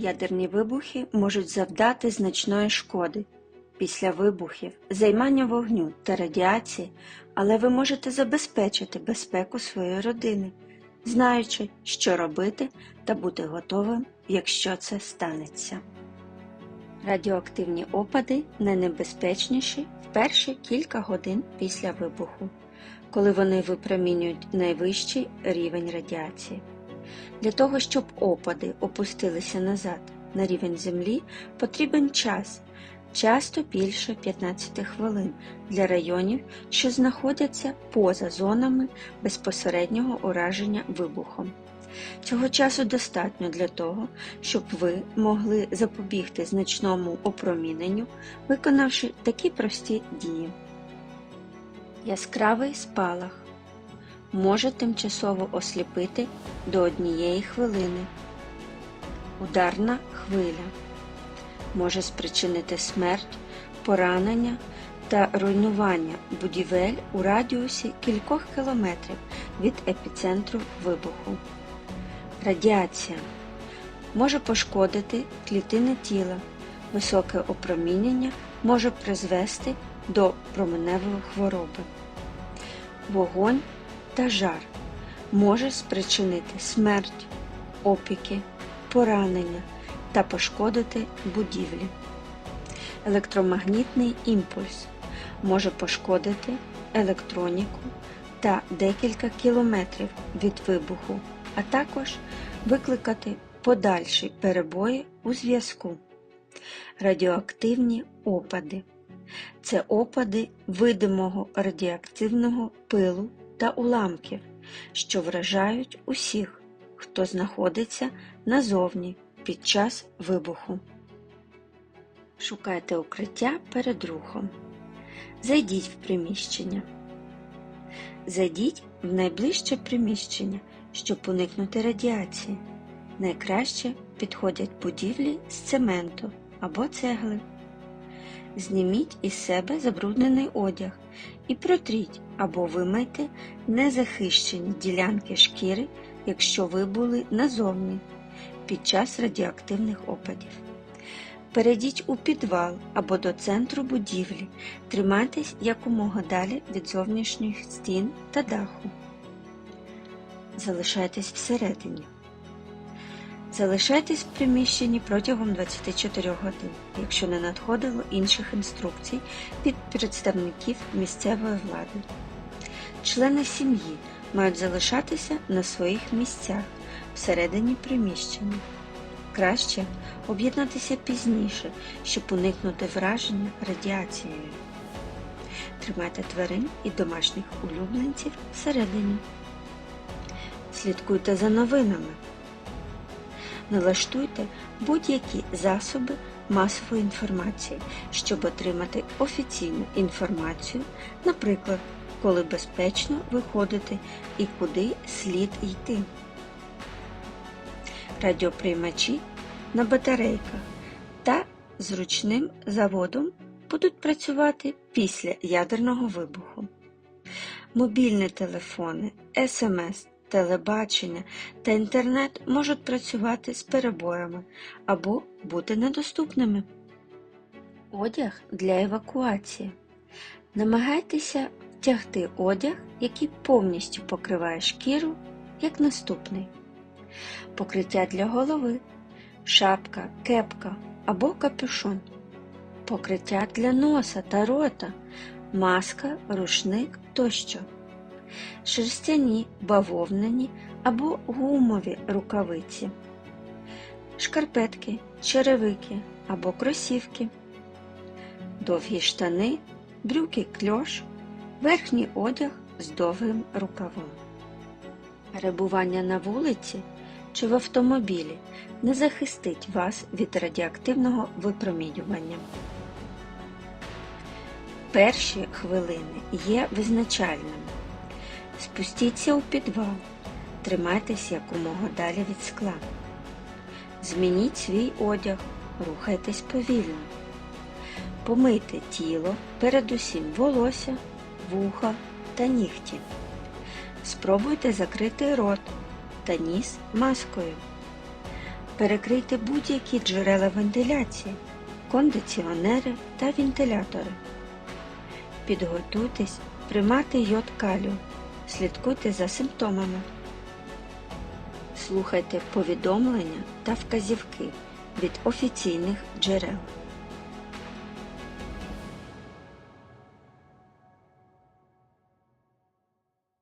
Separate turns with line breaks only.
Ядерні вибухи можуть завдати значної шкоди після вибухів, займання вогню та радіації, але ви можете забезпечити безпеку своєї родини, знаючи, що робити та бути готовим, якщо це станеться. Радіоактивні опади найнебезпечніші в перші кілька годин після вибуху, коли вони випромінюють найвищий рівень радіації. Для того, щоб опади опустилися назад на рівень землі, потрібен час, часто більше 15 хвилин для районів, що знаходяться поза зонами безпосереднього ураження вибухом. Цього часу достатньо для того, щоб ви могли запобігти значному опроміненню, виконавши такі прості дії. Яскравий спалах може тимчасово осліпити до однієї хвилини. Ударна хвиля може спричинити смерть, поранення та руйнування будівель у радіусі кількох кілометрів від епіцентру вибуху. Радіація може пошкодити клітини тіла. Високе опромінення може призвести до променевої хвороби. Вогонь та жар може спричинити смерть, опіки, поранення та пошкодити будівлі. Електромагнітний імпульс може пошкодити електроніку та декілька кілометрів від вибуху, а також викликати подальші перебої у зв'язку. Радіоактивні опади це опади видимого радіоактивного пилу та уламків, що вражають усіх, хто знаходиться назовні під час вибуху. Шукайте укриття перед рухом. Зайдіть в приміщення. Зайдіть в найближче приміщення, щоб уникнути радіації. Найкраще підходять будівлі з цементу або цегли. Зніміть із себе забруднений одяг і протріть або вимийте незахищені ділянки шкіри, якщо ви були назовні під час радіоактивних опадів. Перейдіть у підвал або до центру будівлі, тримайтесь якомога далі від зовнішніх стін та даху. Залишайтесь всередині. Залишайтесь в приміщенні протягом 24 годин, якщо не надходило інших інструкцій від представників місцевої влади. Члени сім'ї мають залишатися на своїх місцях всередині приміщення. Краще об'єднатися пізніше, щоб уникнути враження радіацією. Тримайте тварин і домашніх улюбленців всередині. Слідкуйте за новинами. Налаштуйте будь-які засоби масової інформації, щоб отримати офіційну інформацію, наприклад, коли безпечно виходити і куди слід йти. Радіоприймачі на батарейках та зручним заводом будуть працювати після ядерного вибуху. Мобільні телефони, СМС, телебачення та інтернет можуть працювати з перебоями або бути недоступними. Одяг для евакуації. Намагайтеся втягти одяг, який повністю покриває шкіру, як наступний. Покриття для голови, шапка, кепка або капюшон. Покриття для носа та рота, маска, рушник тощо. Шерстяні, бавовняні або гумові рукавиці, шкарпетки, черевики або кросівки, довгі штани, брюки кльош, верхній одяг з довгим рукавом. Перебування на вулиці чи в автомобілі не захистить вас від радіоактивного випромінювання. Перші хвилини є визначальними. Спустіться у підвал, тримайтесь якомога далі від скла. Змініть свій одяг, рухайтесь повільно. Помийте тіло, передусім волосся, вуха та нігті. Спробуйте закрити рот та ніс маскою. Перекрийте будь-які джерела вентиляції, кондиціонери та вентилятори. Підготуйтесь приймати йод калію. Слідкуйте за симптомами. Слухайте повідомлення та вказівки від офіційних джерел.